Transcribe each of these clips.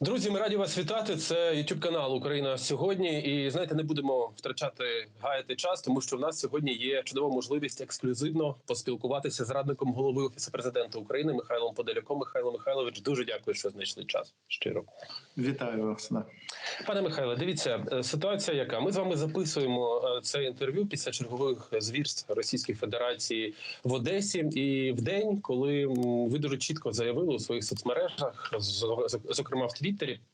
Друзі, ми раді вас вітати. Це youtube канал Україна сьогодні. І знаєте, не будемо втрачати гаяти час, тому що в нас сьогодні є чудова можливість ексклюзивно поспілкуватися з радником голови офісу президента України Михайлом Подоляком. Михайло Михайлович, дуже дякую, що знайшли час. Щиро. Вітаю вас. Пане Михайле, дивіться е, ситуація, яка ми з вами записуємо е, це інтерв'ю після чергових звірств Російської Федерації в Одесі, і в день, коли ви дуже чітко заявили у своїх соцмережах, зокрема в Твіттері,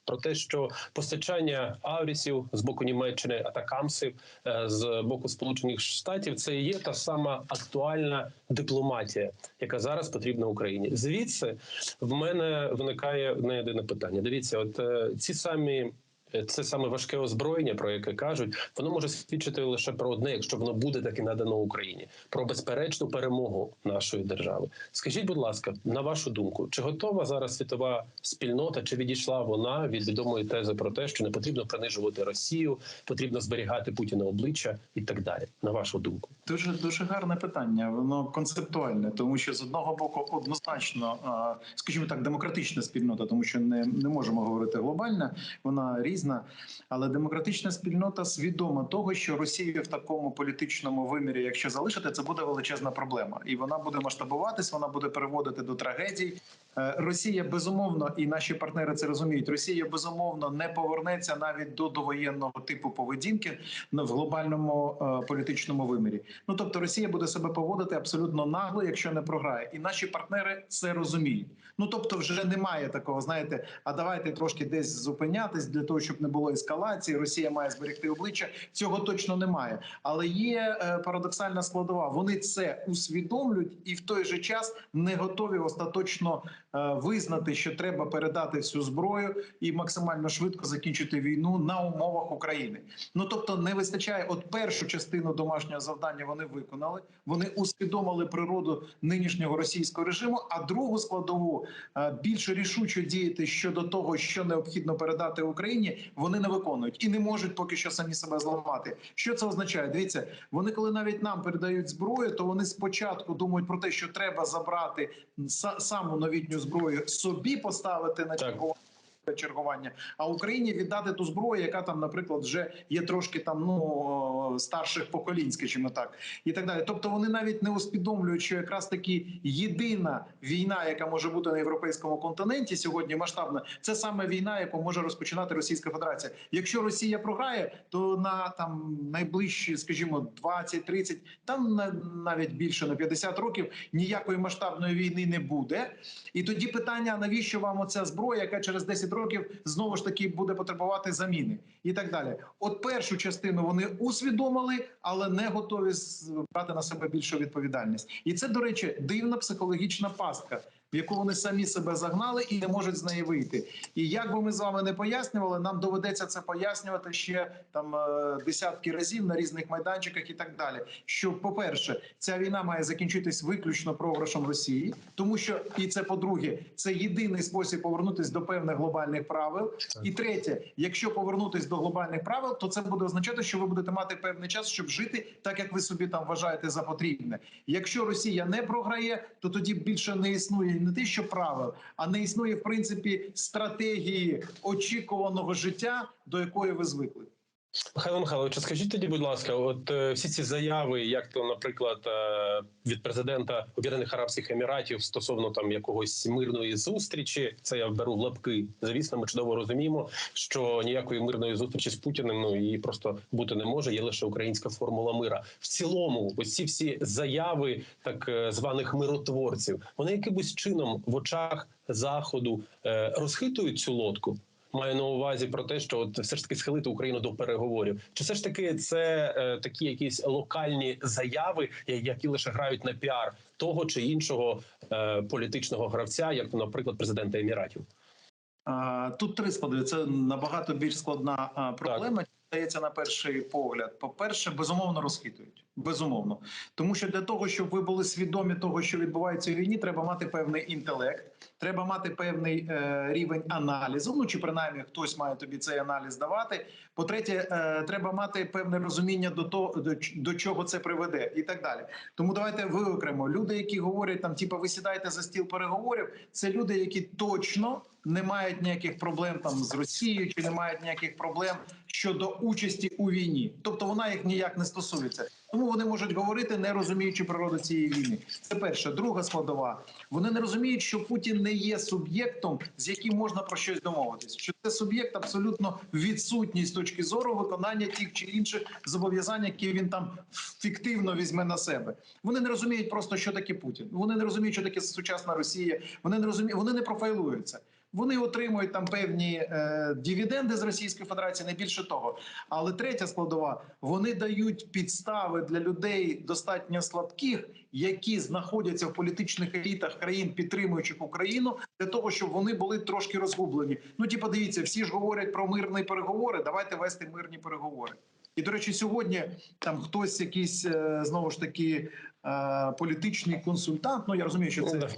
про те, що постачання аврісів з боку Німеччини, атакамсів е, з боку Сполучених Штатів, це є та сама актуальна дипломатія, яка зараз потрібна Україні. Звідси в мене виникає не єдине питання. Дивіться, от е, ці самі. Е, Це саме важке озброєння, про яке кажуть, воно може свідчити лише про одне, якщо воно буде таки надано Україні, про безперечну перемогу нашої держави. Скажіть, будь ласка, на вашу думку, чи готова зараз світова спільнота, чи відійшла вона від відомої тези про те, що не потрібно принижувати Росію, потрібно зберігати Путіна обличчя і так далі? На вашу думку? Дуже дуже гарне питання. Воно концептуальне, тому що з одного боку однозначно, скажімо так, демократична спільнота, тому що не, не можемо говорити глобальна, вона різна. Але демократична спільнота свідома того, що Росію в такому політичному вимірі, якщо залишити, це буде величезна проблема, і вона буде масштабуватись, вона буде переводити до трагедій. Е, Росія безумовно, і наші партнери це розуміють. Росія безумовно не повернеться навіть до довоєнного типу поведінки в глобальному е, політичному вимірі. Ну тобто, Росія буде себе поводити абсолютно нагло, якщо не програє, і наші партнери це розуміють. Ну тобто, вже немає такого, знаєте, а давайте трошки десь зупинятись для того, щоб не було ескалації. Росія має зберегти обличчя. Цього точно немає. Але є е, парадоксальна складова. Вони це усвідомлюють і в той же час не готові остаточно визнати, що треба передати всю зброю і максимально швидко закінчити війну на умовах України. Ну тобто, не вистачає. От першу частину домашнього завдання вони виконали. Вони усвідомили природу нинішнього російського режиму. А другу складову е, більше рішуче діяти щодо того, що необхідно передати Україні, вони не виконують і не можуть поки що самі себе зламати. Що це означає? Дивіться, вони коли навіть нам передають зброю, то вони спочатку думають про те, що треба забрати саму новітню зброю собі поставити на чергування. Чергування, а Україні віддати ту зброю, яка там, наприклад, вже є трошки там ну старших поколінь, скажімо так, і так далі. Тобто вони навіть не усвідомлюють, що якраз таки єдина війна, яка може бути на європейському континенті сьогодні масштабна, це саме війна, яку може розпочинати Російська Федерація. Якщо Росія програє, то на там найближчі, скажімо, 20-30, там на навіть більше на 50 років ніякої масштабної війни не буде. І тоді питання: навіщо вам оця зброя, яка через 10 років знову ж таки буде потребувати заміни, і так далі. От першу частину вони усвідомили, але не готові брати на себе більшу відповідальність. І це, до речі, дивна психологічна пастка. В яку вони самі себе загнали і не можуть з неї вийти. І як би ми з вами не пояснювали, нам доведеться це пояснювати ще там е, десятки разів на різних майданчиках і так далі. Що, по-перше, ця війна має закінчитись виключно програшем Росії, тому що і це по-друге, це єдиний спосіб повернутися до певних глобальних правил. І третє, якщо повернутись до глобальних правил, то це буде означати, що ви будете мати певний час, щоб жити так, як ви собі там вважаєте за потрібне. Якщо Росія не програє, то тоді більше не існує не те, що правил, а не існує в принципі стратегії очікуваного життя, до якої ви звикли. Михайло Михайлович, скажіть тоді, будь ласка, от е, всі ці заяви, як то, наприклад, е, від президента Об'єднаних Арабських Еміратів стосовно там якогось мирної зустрічі, це я беру в лапки. Звісно, ми чудово розуміємо, що ніякої мирної зустрічі з Путіним ну її просто бути не може. Є лише українська формула мира. В цілому, ці всі заяви так е, званих миротворців, вони якимось чином в очах заходу е, розхитують цю лодку. Маю на увазі про те, що от все ж таки схилити Україну до переговорів. Чи все ж таки це е, такі якісь локальні заяви, які лише грають на піар того чи іншого е, політичного гравця, як, наприклад, президента Еміратів? Тут три складові. Це набагато більш складна проблема. Здається, на перший погляд. По-перше, безумовно розхитують. Безумовно, тому що для того, щоб ви були свідомі того, що відбувається у війні, треба мати певний інтелект, треба мати певний е, рівень аналізу. Ну чи принаймні хтось має тобі цей аналіз давати. По-третє, е, треба мати певне розуміння до того, до, до чого це приведе, і так далі. Тому давайте виокремо люди, які говорять там, типа, ви сідаєте за стіл переговорів. Це люди, які точно не мають ніяких проблем там з Росією, чи не мають ніяких проблем щодо участі у війні. Тобто вона їх ніяк не стосується. Тому вони можуть говорити, не розуміючи природу цієї війни. Це перше. Друга складова. Вони не розуміють, що Путін не є суб'єктом, з яким можна про щось домовитись. Що це суб'єкт абсолютно відсутній з точки зору виконання тих чи інших зобов'язань, які він там фіктивно візьме на себе. Вони не розуміють просто, що таке Путін. Вони не розуміють, що таке сучасна Росія. Вони не розуміють, вони не профайлуються. Вони отримують там певні е, дивіденди з Російської Федерації, не більше того. Але третя складова: вони дають підстави для людей достатньо слабких, які знаходяться в політичних елітах країн, підтримуючих Україну, для того, щоб вони були трошки розгублені. Ну, ті, подивіться, всі ж говорять про мирні переговори. Давайте вести мирні переговори. І до речі, сьогодні там хтось, якийсь е, знову ж таки е, політичний консультант. Ну я розумію, що це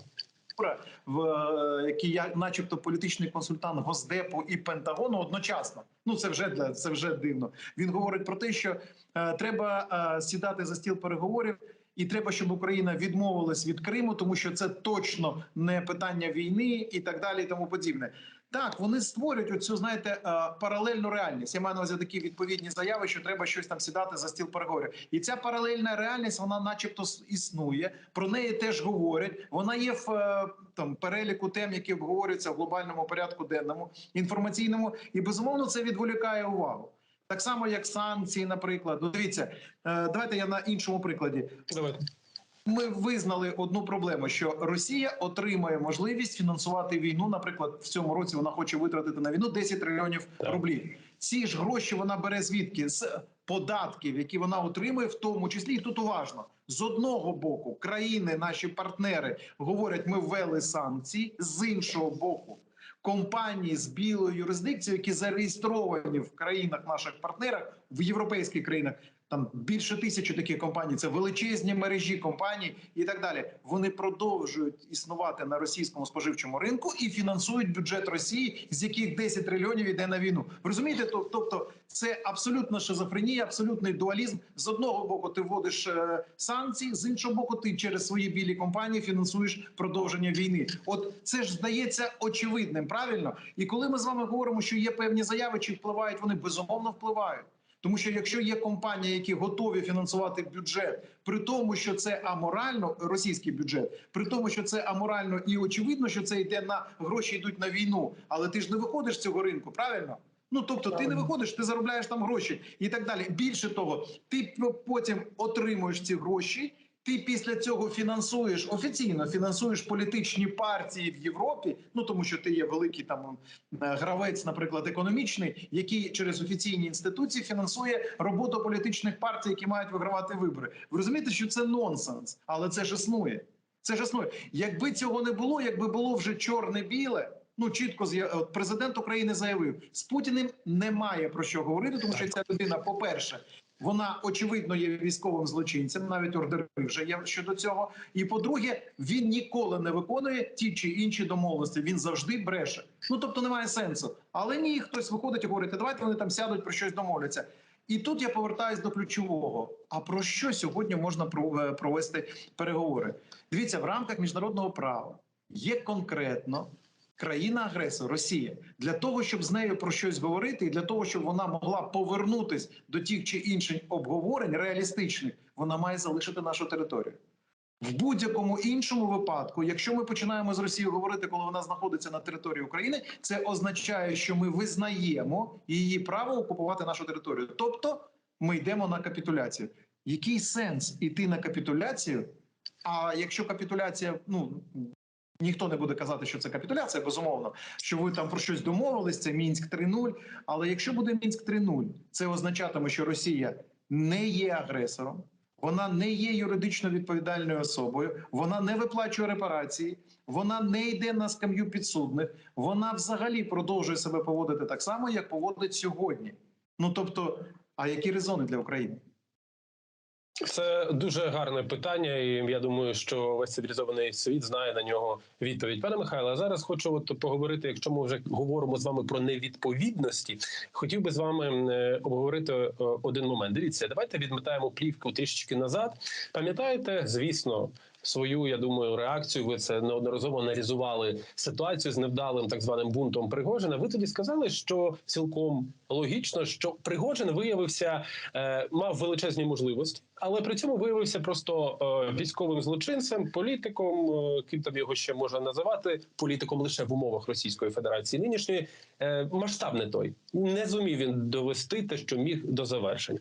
Да. В е, який я, начебто, політичний консультант Госдепу і Пентагону одночасно. Ну це вже для це вже дивно. Він говорить про те, що е, треба е, сідати за стіл переговорів. І треба, щоб Україна відмовилась від Криму, тому що це точно не питання війни і так далі, і тому подібне. Так, вони створюють оцю, знаєте, е, паралельну реальність. Я маю на увазі такі відповідні заяви, що треба щось там сідати за стіл переговорів. І ця паралельна реальність, вона, начебто, існує. Про неї теж говорять. Вона є в е, там переліку тем, які обговорюються в глобальному порядку денному інформаційному, і безумовно це відволікає увагу. Так само, як санкції, наприклад. Ну, дивіться, е, давайте я на іншому прикладі. Давайте. Ми визнали одну проблему, що Росія отримає можливість фінансувати війну. Наприклад, в цьому році вона хоче витратити на війну 10 трильйонів Так. рублів. Ці ж гроші вона бере звідки з податків, які вона отримує, в тому числі і тут уважно з одного боку країни, наші партнери говорять, ми ввели санкції з іншого боку. Компанії з білою юрисдикцією, які зареєстровані в країнах наших партнерах в європейських країнах, там більше тисячі таких компаній. Це величезні мережі компаній і так далі. Вони продовжують існувати на російському споживчому ринку і фінансують бюджет Росії, з яких 10 трильйонів йде на війну. Розумієте? Тобто, це абсолютна шизофренія, абсолютний дуалізм. З одного боку, ти вводиш е, санкції, з іншого боку, ти через свої білі компанії фінансуєш продовження війни. От це ж здається очевидним, правильно? І коли ми з вами говоримо, що є певні заяви, чи впливають вони безумовно впливають. Тому що якщо є компанії, які готові фінансувати бюджет, при тому, що це аморально, російський бюджет, при тому, що це аморально і очевидно, що це йде на гроші йдуть на війну, але ти ж не виходиш з цього ринку, правильно? Ну тобто, ти не виходиш, ти заробляєш там гроші і так далі. Більше того, ти потім отримуєш ці гроші. Ти після цього фінансуєш офіційно фінансуєш політичні партії в Європі. Ну тому що ти є великий там е, гравець, наприклад, економічний, який через офіційні інституції фінансує роботу політичних партій, які мають вигравати вибори. Ви розумієте, що це нонсенс, але це ж існує. Це ж існує. Якби цього не було, якби було вже чорне-біле. Ну чітко от президент України заявив, з Путіним немає про що говорити, тому що ця людина, по-перше, вона очевидно є військовим злочинцем, навіть ордери вже є щодо цього. І по-друге, він ніколи не виконує ті чи інші домовленості. Він завжди бреше. Ну тобто немає сенсу. Але ні, хтось виходить і говорить, давайте вони там сядуть про щось домовляться. І тут я повертаюсь до ключового. А про що сьогодні можна е, провести переговори? Дивіться, в рамках міжнародного права є конкретно країна-агресор Росія для того, щоб з нею про щось говорити, і для того, щоб вона могла повернутись до тих чи інших обговорень реалістичних, вона має залишити нашу територію. В будь-якому іншому випадку, якщо ми починаємо з Росією говорити, коли вона знаходиться на території України, це означає, що ми визнаємо її право окупувати нашу територію. Тобто ми йдемо на капітуляцію. Який сенс іти на капітуляцію? А якщо капітуляція, ну ніхто не буде казати, що це капітуляція, безумовно, що ви там про щось домовились, це мінськ 3.0. Але якщо буде мінськ 3.0, це означатиме, що Росія не є агресором. Вона не є юридично відповідальною особою, вона не виплачує репарації, вона не йде на скам'ю підсудних. Вона взагалі продовжує себе поводити так само, як поводить сьогодні. Ну тобто, а які резони для України? Це дуже гарне питання, і я думаю, що весь цивілізований світ знає на нього відповідь. Пане Михайло, зараз хочу от поговорити. Якщо ми вже говоримо з вами про невідповідності, хотів би з вами е, обговорити е, один момент. Дивіться, давайте відмотаємо плівку трішечки назад. Пам'ятаєте, звісно. Свою, я думаю, реакцію. Ви це неодноразово аналізували ситуацію з невдалим так званим бунтом Пригожина. Ви тоді сказали, що цілком логічно, що Пригожин виявився, е, мав величезні можливості, але при цьому виявився просто е, військовим злочинцем, політиком, е, ким там його ще можна називати, політиком лише в умовах Російської Федерації нинішньої. Масштаб не той не зумів він довести те, що міг до завершення.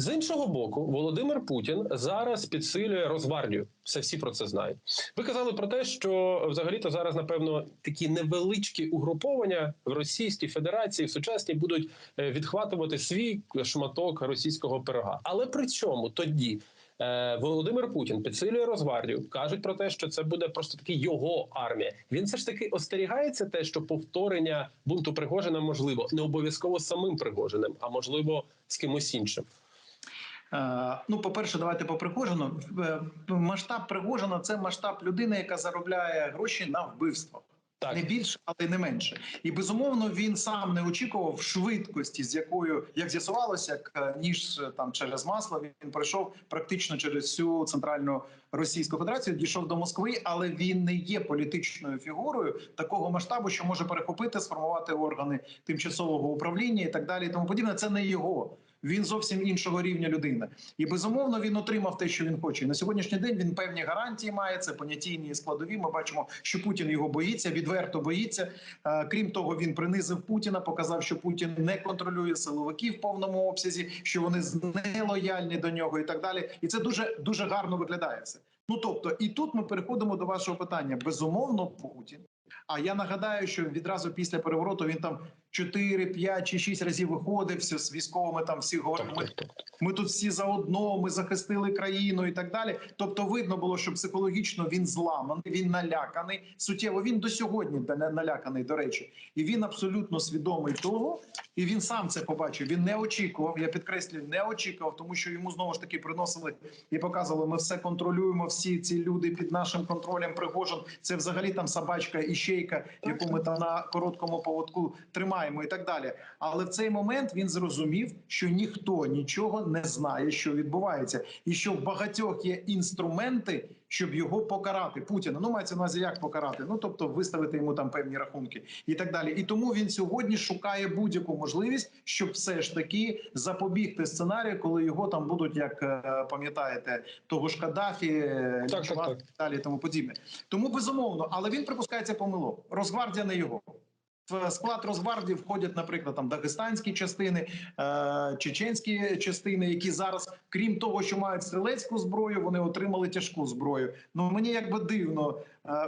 З іншого боку, Володимир Путін зараз підсилює Росгвардію. Все всі про це знають. Ви казали про те, що взагалі-то зараз, напевно, такі невеличкі угруповання в Російській Федерації в сучасній будуть е, відхватувати свій шматок російського пирога. Але при цьому тоді. е, Володимир Путін підсилює Росгвардію, кажуть про те, що це буде просто таки його армія. Він все ж таки остерігається те, що повторення бунту Пригожина можливо не обов'язково самим Пригожиним, а можливо з кимось іншим. Е, Ну, по-перше, давайте по Пригожину. Е, Масштаб Пригожина це масштаб людини, яка заробляє гроші на вбивство. Так. Не більше, але не менше. І безумовно він сам не очікував швидкості, з якою, як з'ясувалося, як е, ніж там через масло він пройшов практично через всю центральну Російську Федерацію, дійшов до Москви, але він не є політичною фігурою такого масштабу, що може перехопити, сформувати органи тимчасового управління і так далі. І тому подібне. Це не його. Він зовсім іншого рівня людина, і безумовно він отримав те, що він хоче. І на сьогоднішній день він певні гарантії має. Це понятійні складові. Ми бачимо, що Путін його боїться, відверто боїться. Е, Крім того, він принизив Путіна, показав, що Путін не контролює силовиків в повному обсязі, що вони нелояльні до нього, і так далі. І це дуже дуже гарно виглядає все. Ну тобто, і тут ми переходимо до вашого питання. Безумовно, Путін. А я нагадаю, що відразу після перевороту він там 4, 5 чи 6 разів виходив все з військовими. Там всі говорили, ми, ми тут всі заодно, ми захистили країну і так далі. Тобто, видно було, що психологічно він зламаний, він наляканий. Суттєво він до сьогодні наляканий, до речі, і він абсолютно свідомий того, і він сам це побачив. Він не очікував. Я підкреслюю, не очікував, тому що йому знову ж таки приносили і показували. Ми все контролюємо. Всі ці люди під нашим контролем. Пригожин це взагалі там собачка і щейка, яку ми там на короткому поводку тримаємо, і так далі. Але в цей момент він зрозумів, що ніхто нічого не знає, що відбувається, і що в багатьох є інструменти, щоб його покарати. Путіна. Ну мається на увазі, як покарати. Ну тобто виставити йому там певні рахунки і так далі. І тому він сьогодні шукає будь-яку можливість, щоб все ж таки запобігти сценарію, коли його там будуть, як е, пам'ятаєте, того ж Каддафі, е, Так, так, так. далі, і тому подібне. Тому безумовно, але він припускається помилок. Росгвардія не його. Склад Росгвардії входять, наприклад, там дагестанські частини, е, чеченські частини, які зараз, крім того, що мають стрілецьку зброю, вони отримали тяжку зброю. Ну мені якби дивно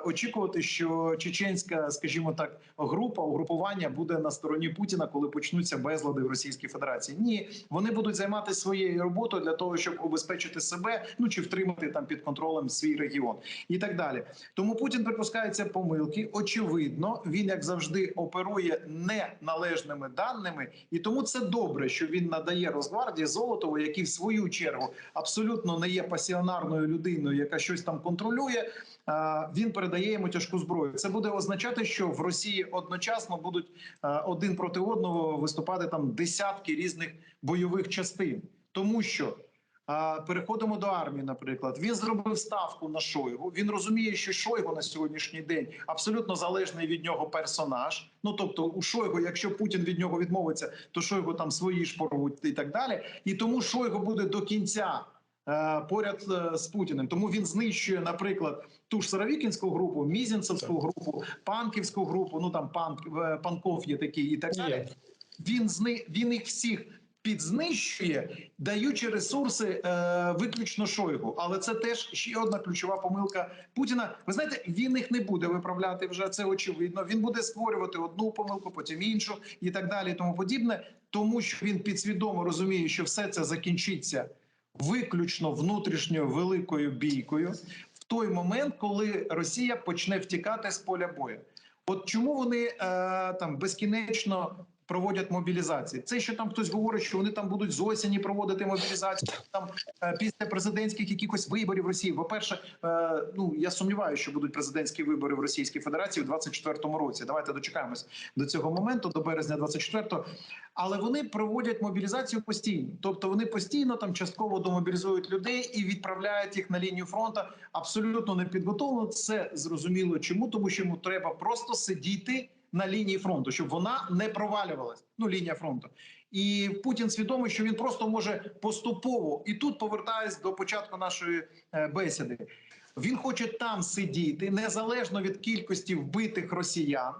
очікувати, що чеченська, скажімо так, група угрупування буде на стороні Путіна, коли почнуться безлади в Російській Федерації. Ні, вони будуть займатися своєю роботою для того, щоб обезпечити себе, ну чи втримати там під контролем свій регіон і так далі. Тому Путін припускається помилки. Очевидно, він як завжди оперує неналежними даними, і тому це добре, що він надає Росгвардії Золотову, який в свою чергу абсолютно не є пасіонарною людиною, яка щось там контролює. А, Він передає йому тяжку зброю. Це буде означати, що в Росії одночасно будуть один проти одного виступати там десятки різних бойових частин, тому що. Переходимо до армії. Наприклад, він зробив ставку на Шойгу. Він розуміє, що Шойгу на сьогоднішній день абсолютно залежний від нього персонаж. Ну тобто, у Шойгу, якщо Путін від нього відмовиться, то Шойгу там свої ж порвуть і так далі. І тому Шойгу буде до кінця е, поряд е, з Путіним. Тому він знищує, наприклад, ту ж Саравікінську групу, Мізінцевську групу, Панківську групу. Ну там панк е, панков є такий і так далі. Він зни він їх всіх. Підзнищує, даючи ресурси е, виключно Шойгу, але це теж ще одна ключова помилка Путіна. Ви знаєте, він їх не буде виправляти вже це очевидно. Він буде створювати одну помилку, потім іншу і так далі, і тому подібне, тому що він підсвідомо розуміє, що все це закінчиться виключно внутрішньою великою бійкою той момент, коли Росія почне втікати з поля бою. От чому вони е, там безкінечно проводять мобілізації. Це що там хтось говорить, що вони там будуть з осені проводити мобілізацію там е, після президентських якихось виборів в Росії. По перше, е, ну я сумніваюся, що будуть президентські вибори в Російській Федерації у 24-му році. Давайте дочекаємось до цього моменту, до березня 24-го. Але вони проводять мобілізацію постійно, тобто вони постійно там частково домобілізують людей і відправляють їх на лінію фронту. Абсолютно не підготовлено. Це зрозуміло. Чому тому, що йому треба просто сидіти на лінії фронту, щоб вона не провалювалась. Ну лінія фронту. І Путін свідомий, що він просто може поступово і тут повертаюсь до початку нашої е, бесіди. Він хоче там сидіти незалежно від кількості вбитих росіян,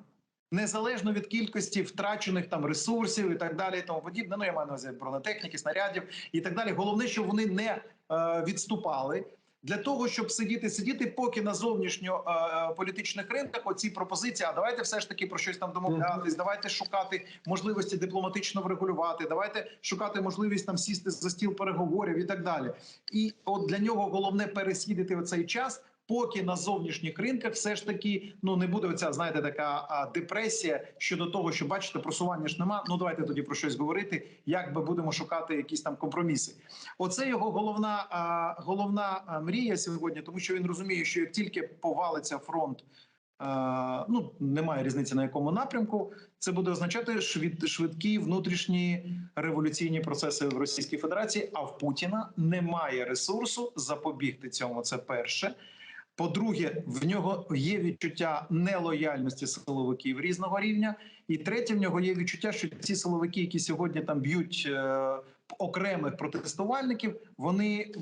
незалежно від кількості втрачених там ресурсів і так далі, і тому подібне. Ну я маю на увазі бронетехніки, снарядів і так далі. Головне, щоб вони не е, відступали. Для того щоб сидіти, сидіти, поки на зовнішньополітичних ринках оці пропозиції. А давайте все ж таки про щось там домовлятись. Давайте шукати можливості дипломатично врегулювати. Давайте шукати можливість там сісти за стіл переговорів і так далі. І от для нього головне пересідати оцей час. Поки на зовнішніх ринках все ж таки ну не буде оця, знаєте, така а, депресія щодо того, що бачите, просування ж нема. Ну давайте тоді про щось говорити. Як би будемо шукати якісь там компроміси? Оце його головна а, головна мрія сьогодні, тому що він розуміє, що як тільки повалиться фронт. Ну немає різниці на якому напрямку. Це буде означати швид, швидкі внутрішні революційні процеси в Російській Федерації. А в Путіна немає ресурсу запобігти цьому. Це перше. По-друге, в нього є відчуття нелояльності силовиків різного рівня. І третє, в нього є відчуття, що ці силовики, які сьогодні там б'ють е, окремих протестувальників, вони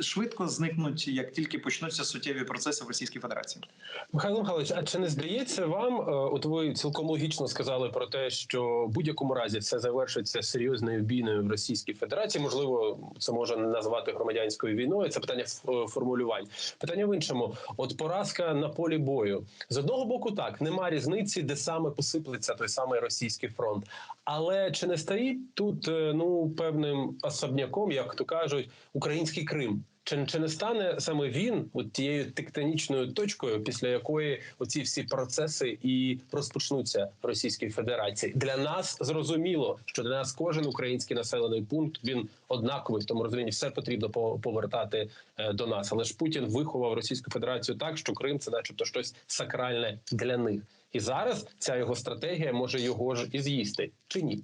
швидко зникнуть, як тільки почнуться суттєві процеси в Російській Федерації. Михайло Михайлович, а чи не здається вам? е, От ви цілком логічно сказали про те, що в будь-якому разі це завершиться серйозною війною в Російській Федерації. Можливо, це може не назвати громадянською війною. Це питання формулювань. Питання в іншому: от поразка на полі бою з одного боку, так нема різниці, де саме посиплеться той самий російський фронт. Але чи не стоїть тут е, ну певним особняком, як то кажуть, український Крим? Чи, чи не стане саме він от тією тектонічною точкою, після якої оці всі процеси і розпочнуться в Російській Федерації? Для нас зрозуміло, що для нас кожен український населений пункт він однаковий в тому розумінні, все потрібно по- повертати е, до нас. Але ж Путін виховав Російську Федерацію так, що Крим це, начебто, щось сакральне для них. І зараз ця його стратегія може його ж і з'їсти чи ні?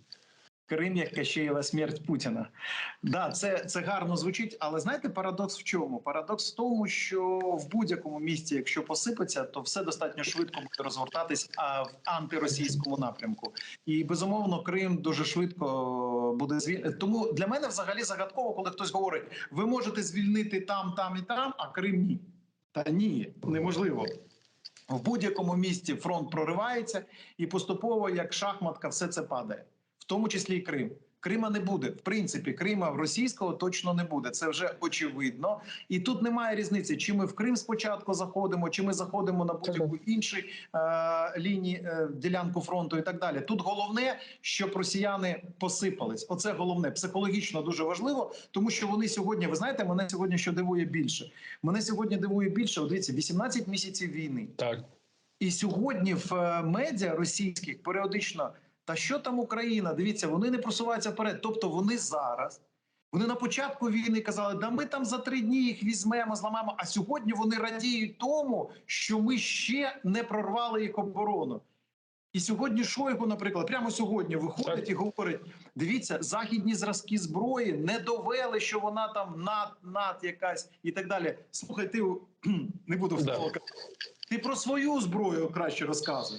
Крим як Кащеєва смерть Путіна. Да, це, це гарно звучить, але знаєте, парадокс в чому? Парадокс в тому, що в будь-якому місці, якщо посипеться, то все достатньо швидко буде розгортатись а, в антиросійському напрямку. І безумовно, Крим дуже швидко буде звільнений. Тому для мене взагалі загадково, коли хтось говорить: ви можете звільнити там, там і там, а Крим ні. Та ні, неможливо. В будь-якому місці фронт проривається, і поступово, як шахматка, все це падає, в тому числі і Крим. Крима не буде. В принципі, Крима в російського точно не буде. Це вже очевидно. І тут немає різниці, чи ми в Крим спочатку заходимо, чи ми заходимо на будь-яку іншу е, лінії е, ділянку фронту і так далі. Тут головне, щоб росіяни посипались. Оце головне психологічно дуже важливо, тому що вони сьогодні, ви знаєте, мене сьогодні що дивує більше. Мене сьогодні дивує більше. От дивіться, 18 місяців війни. Так. І сьогодні в е, медіа російських періодично та що там Україна? Дивіться, вони не просуваються вперед. Тобто вони зараз. Вони на початку війни казали, да ми там за три дні їх візьмемо, зламаємо. А сьогодні вони радіють тому, що ми ще не прорвали їх оборону. І сьогодні Шойгу, наприклад, прямо сьогодні виходить і говорить: дивіться, західні зразки зброї не довели, що вона там над, над якась і так далі. Слухай, ти не буду Да. Ти про свою зброю краще розказуй.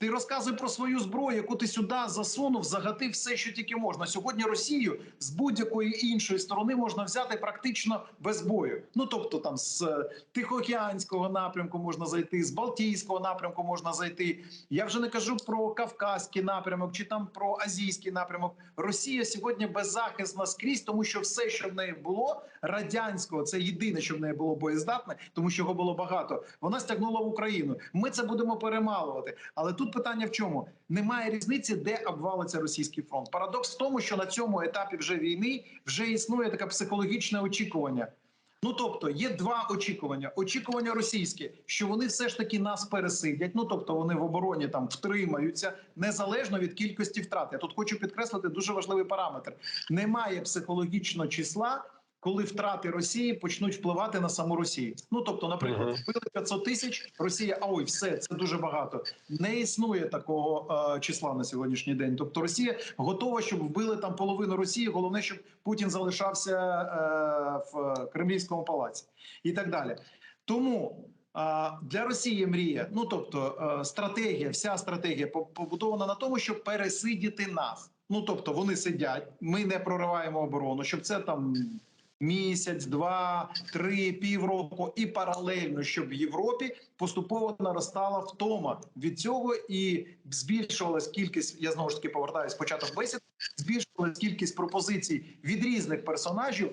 Ти розказуй про свою зброю, яку ти сюди засунув, загатив все, що тільки можна. Сьогодні Росію з будь-якої іншої сторони можна взяти практично без бою. Ну тобто, там з е, Тихоокеанського напрямку можна зайти, з Балтійського напрямку можна зайти. Я вже не кажу про Кавказький напрямок чи там про азійський напрямок. Росія сьогодні беззахисна скрізь, тому що все, що в неї було радянського, це єдине, що в неї було боєздатне, тому що його було багато. Вона стягнула в Україну. Ми це будемо перемалувати. Але тут питання в чому? Немає різниці, де обвалиться російський фронт. Парадокс в тому, що на цьому етапі вже війни вже існує таке психологічне очікування. Ну тобто є два очікування: очікування російське, що вони все ж таки нас пересидять. Ну тобто вони в обороні там втримаються незалежно від кількості втрат. Я тут хочу підкреслити дуже важливий параметр: немає психологічного числа. Коли втрати Росії почнуть впливати на саму Росію, ну тобто, наприклад, вбили 500 тисяч, Росія, а ой, все це дуже багато. Не існує такого е, числа на сьогоднішній день. Тобто, Росія готова, щоб вбили там половину Росії. Головне, щоб Путін залишався е, в Кремлівському палаці і так далі. Тому для Росії мрія, ну тобто е, стратегія, вся стратегія побудована на тому, щоб пересидіти нас. Ну тобто вони сидять, ми не прориваємо оборону, щоб це там. Місяць, два, три, півроку, і паралельно, щоб в Європі поступово наростала втома від цього і збільшувалась кількість. Я знову ж таки повертаюся початок бесід. Збільшувалась кількість пропозицій від різних персонажів.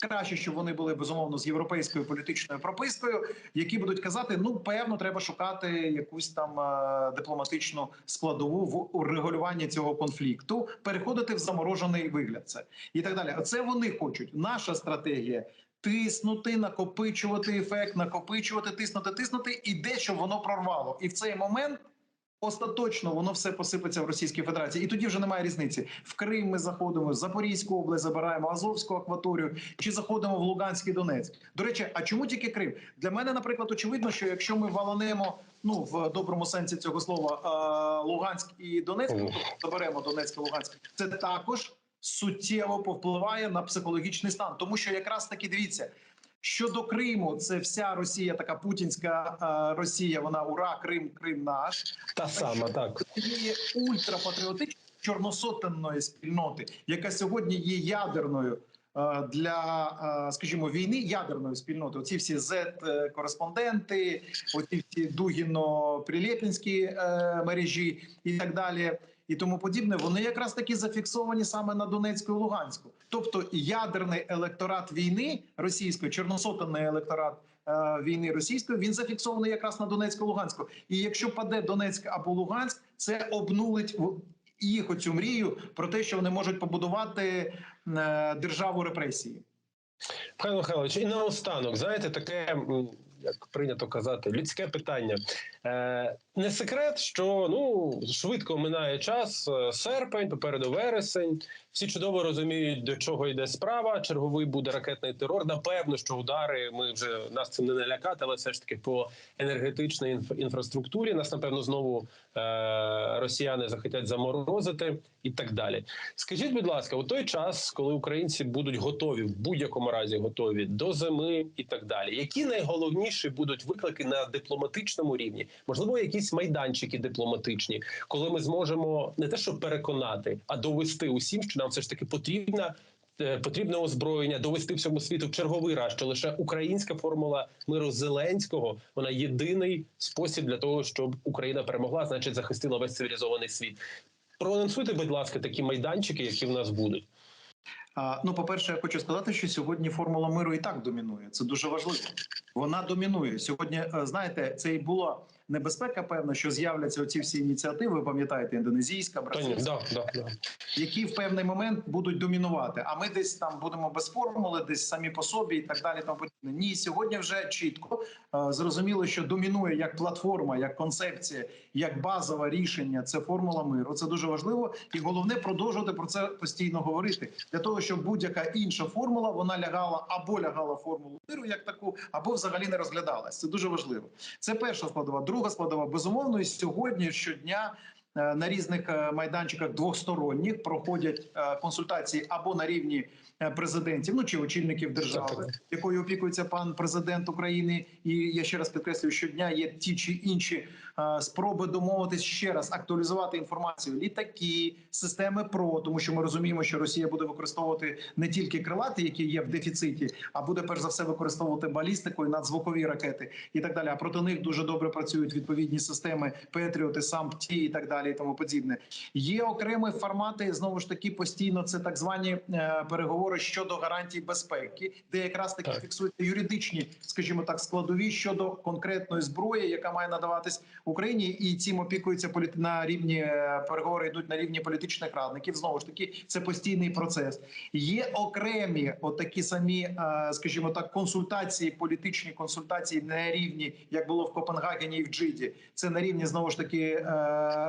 Краще, щоб вони були безумовно з європейською політичною пропискою, які будуть казати: ну певно, треба шукати якусь там е, дипломатичну складову в урегулюванні цього конфлікту, переходити в заморожений вигляд. Це і так далі. Оце вони хочуть. Наша стратегія. Тиснути, накопичувати ефект, накопичувати, тиснути, тиснути, і де щоб воно прорвало. І в цей момент остаточно воно все посипеться в Російській Федерації. І тоді вже немає різниці. В Крим ми заходимо, в Запорізьку область забираємо Азовську акваторію, чи заходимо в Луганськ і Донецьк. До речі, а чому тільки Крим? Для мене, наприклад, очевидно, що якщо ми валанемо, ну в доброму сенсі цього слова, Луганськ і Донецьк, тобто заберемо Донецьк і Луганськ, це також суттєво повпливає на психологічний стан, тому що якраз таки дивіться. Щодо Криму, це вся Росія, така путінська е, Росія. Вона ура, Крим, Крим наш. Та сама, так. Цієї ультрапатріотичної чорносотенної спільноти, яка сьогодні є ядерною е, для, е, скажімо, війни ядерної спільноти. Оці всі Z-кореспонденти, оці всі дугіно-прилєпінські е, мережі і так далі. І тому подібне, вони якраз таки зафіксовані саме на Донецьку і Луганську. Тобто ядерний електорат війни російської, чорносотенний електорат е, війни російської, він зафіксований якраз на Донецьку і Луганську. І якщо паде Донецьк або Луганськ, це обнулить їх оцю мрію про те, що вони можуть побудувати е, державу репресії. Пане Михайлович, і наостанок, знаєте, таке, як прийнято казати, людське питання. Е, не секрет, що ну швидко минає час, е, серпень, попереду вересень. Всі чудово розуміють, до чого йде справа. Черговий буде ракетний терор. Напевно, що удари ми вже нас цим не налякати, але все ж таки по енергетичній інф- інфраструктурі нас напевно знову е, росіяни захотять заморозити і так далі. Скажіть, будь ласка, у той час, коли українці будуть готові в будь-якому разі готові до зими і так далі, які найголовніші будуть виклики на дипломатичному рівні? Можливо, якісь майданчики дипломатичні, коли ми зможемо не те, щоб переконати, а довести усім, що нам все ж таки потрібна. е, Потрібне озброєння довести всьому світу в черговий раз, що лише українська формула миру Зеленського вона єдиний спосіб для того, щоб Україна перемогла, значить захистила весь цивілізований світ. Проанонсуйте, будь ласка, такі майданчики, які в нас будуть. Ну, по-перше, я хочу сказати, що сьогодні формула миру і так домінує. Це дуже важливо. Вона домінує сьогодні. е, Знаєте, це і була небезпека, певно, що з'являться оці всі ініціативи. Ви пам'ятаєте, індонезійська, бразильська, да, да, да. які в певний момент будуть домінувати. А ми десь там будемо без формули, десь самі по собі і так далі. Тому подібне. Ні, сьогодні вже чітко е, зрозуміло, що домінує як платформа, як концепція, як базове рішення. Це формула миру. Це дуже важливо, і головне продовжувати про це постійно говорити для того, щоб будь-яка інша формула вона лягала або лягала формулу миру як таку, або взагалі не розглядалась. Це дуже важливо. Це перша складова. Друга складова безумовно. І сьогодні щодня. е, На різних е, майданчиках двосторонніх проходять е, консультації або на рівні президентів, ну чи очільників держави, якою опікується пан президент України. І я ще раз підкреслюю, щодня є ті чи інші спроби домовитись ще раз актуалізувати інформацію. Літаки, системи ПРО, тому що ми розуміємо, що Росія буде використовувати не тільки крилати, які є в дефіциті, а буде перш за все використовувати балістику і надзвукові ракети і так далі. А проти них дуже добре працюють відповідні системи Петріоти, САМПТІ і так далі, і тому подібне. Є окремі формати знову ж таки постійно. Це так звані е, переговори щодо гарантій безпеки, де якраз таки Так. фіксуються юридичні, скажімо так, складові щодо конкретної зброї, яка має надаватись Україні, і цим опікуються на рівні е, переговори йдуть на рівні політичних радників. Знову ж таки, це постійний процес. Є окремі, от такі самі, е, скажімо так, консультації, політичні консультації на рівні, як було в Копенгагені і в Джиді. Це на рівні знову ж таки е,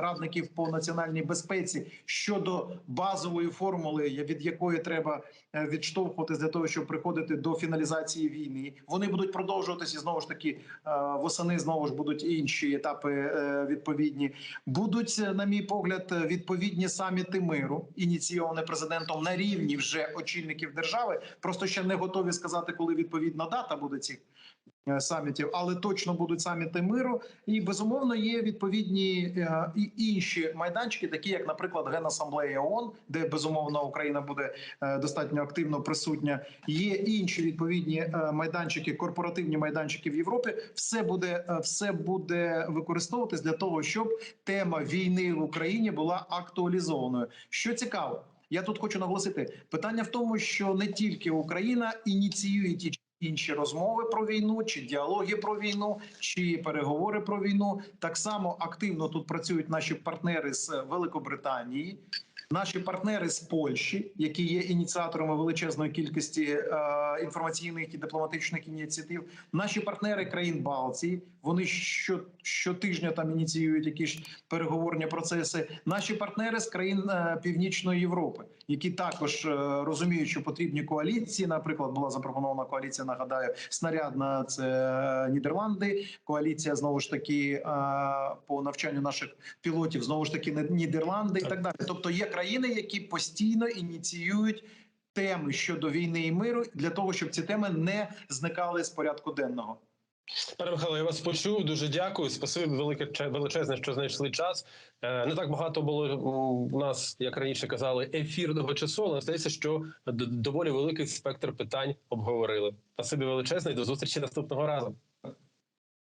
радників по національній безпеці щодо базової формули, від якої треба відштовхуватись для того, щоб приходити до фіналізації війни. Вони будуть продовжуватися знову ж таки восени. Знову ж будуть інші етапи е, відповідні. Будуть, е, на мій погляд, е, відповідні саміти миру, ініційовані президентом на рівні вже очільників держави. Просто ще не готові сказати, коли відповідна дата буде цих самітів, але точно будуть саміти миру. І безумовно є відповідні е, і інші майданчики, такі як, наприклад, Генасамблея ООН, де безумовно Україна буде е, достатньо активно присутня. Є інші відповідні е, майданчики, корпоративні майданчики в Європі. Все буде е, все буде використовуватись для того, щоб тема війни в Україні була актуалізованою. Що цікаво, я тут хочу наголосити питання в тому, що не тільки Україна ініціює ті інші розмови про війну, чи діалоги про війну, чи переговори про війну. Так само активно тут працюють наші партнери з Великобританії. Наші партнери з Польщі, які є ініціаторами величезної кількості е, інформаційних і дипломатичних ініціатив, наші партнери країн Балтії, вони що, щотижня там ініціюють якісь переговорні процеси. Наші партнери з країн е, Північної Європи, які також е, розуміють, що потрібні коаліції. Наприклад, була запропонована коаліція. Нагадаю, снарядна це е, Нідерланди. Коаліція знову ж таки е, по навчанню наших пілотів, знову ж таки, Нідерланди і так далі. Тобто є країни, які постійно ініціюють. Теми щодо війни і миру для того, щоб ці теми не зникали з порядку денного. Пане Михайло, я вас почув. Дуже дякую. Спасибі велике че- величезне, що знайшли час. Е, Не так багато було у нас, як раніше казали, ефірного часу, але здається, що доволі великий спектр питань обговорили. Спасибі величезне і до зустрічі наступного разу.